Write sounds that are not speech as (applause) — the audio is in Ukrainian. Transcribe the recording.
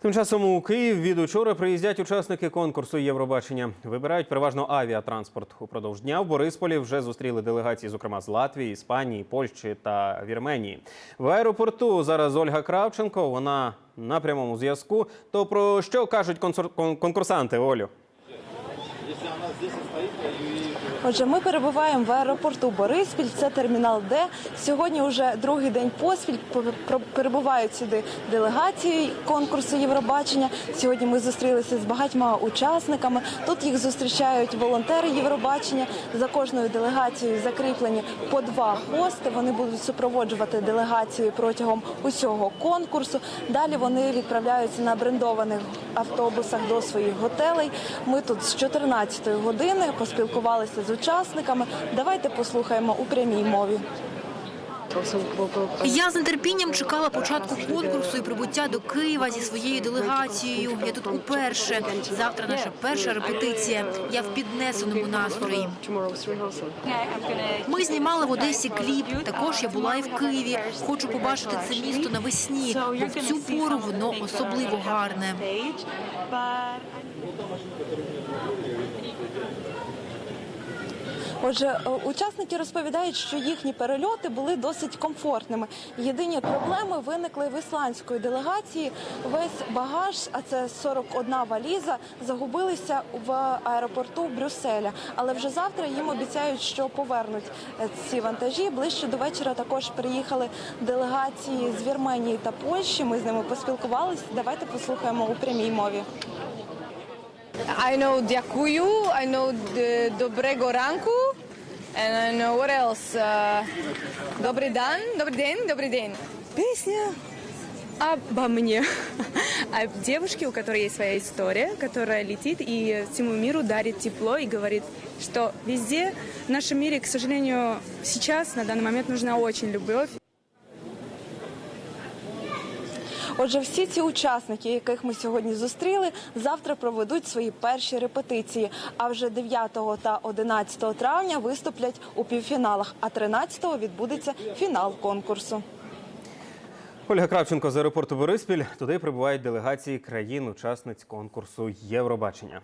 Тим часом у Київ від учора приїздять учасники конкурсу Євробачення. Вибирають переважно авіатранспорт. Упродовж дня в Борисполі вже зустріли делегації, зокрема з Латвії, Іспанії, Польщі та Вірменії. В аеропорту зараз Ольга Кравченко. Вона на прямому зв'язку. То про що кажуть конкурсанти Олю? Отже, ми перебуваємо в аеропорту Бориспіль. Це термінал Д. Сьогодні вже другий день поспіль по- перебувають сюди делегації конкурсу Євробачення. Сьогодні ми зустрілися з багатьма учасниками. Тут їх зустрічають волонтери Євробачення. За кожною делегацією закріплені по два хости. Вони будуть супроводжувати делегацію протягом усього конкурсу. Далі вони відправляються на брендованих автобусах до своїх готелей. Ми тут з 14 години поспілкувалися з учасниками. Давайте послухаємо у прямій мові. Я з нетерпінням чекала початку конкурсу і прибуття до Києва зі своєю делегацією. Я тут уперше. Завтра наша перша репетиція. Я в піднесеному настрої. Ми знімали в Одесі кліп. Також я була і в Києві. Хочу побачити це місто навесні, бо в цю пору воно особливо гарне. Отже, е, учасники розповідають, що їхні перельоти були досить комфортними. Єдині проблеми виникли в ісландської делегації. Весь багаж, а це 41 валіза, загубилися в аеропорту Брюсселя. Але вже завтра їм обіцяють, що повернуть е, ці вантажі. Ближче до вечора також приїхали делегації з Вірменії та Польщі. Ми з ними поспілкувалися. Давайте послухаємо у прямій мові. I know Дякую, I know Доброго ранку, and I know what else? Uh, Добрий день, добрий день, добрий день. Песня обо мне. (laughs) О девушке, у которой есть своя история, которая летит и всему миру дарит тепло и говорит, что везде в нашем мире, к сожалению, сейчас, на данный момент, нужна очень любовь. Отже, всі ці учасники, яких ми сьогодні зустріли, завтра проведуть свої перші репетиції. А вже 9 та 11 травня виступлять у півфіналах. А 13-го відбудеться фінал конкурсу. Ольга Кравченко з аеропорту Бориспіль. Туди прибувають делегації країн-учасниць конкурсу Євробачення.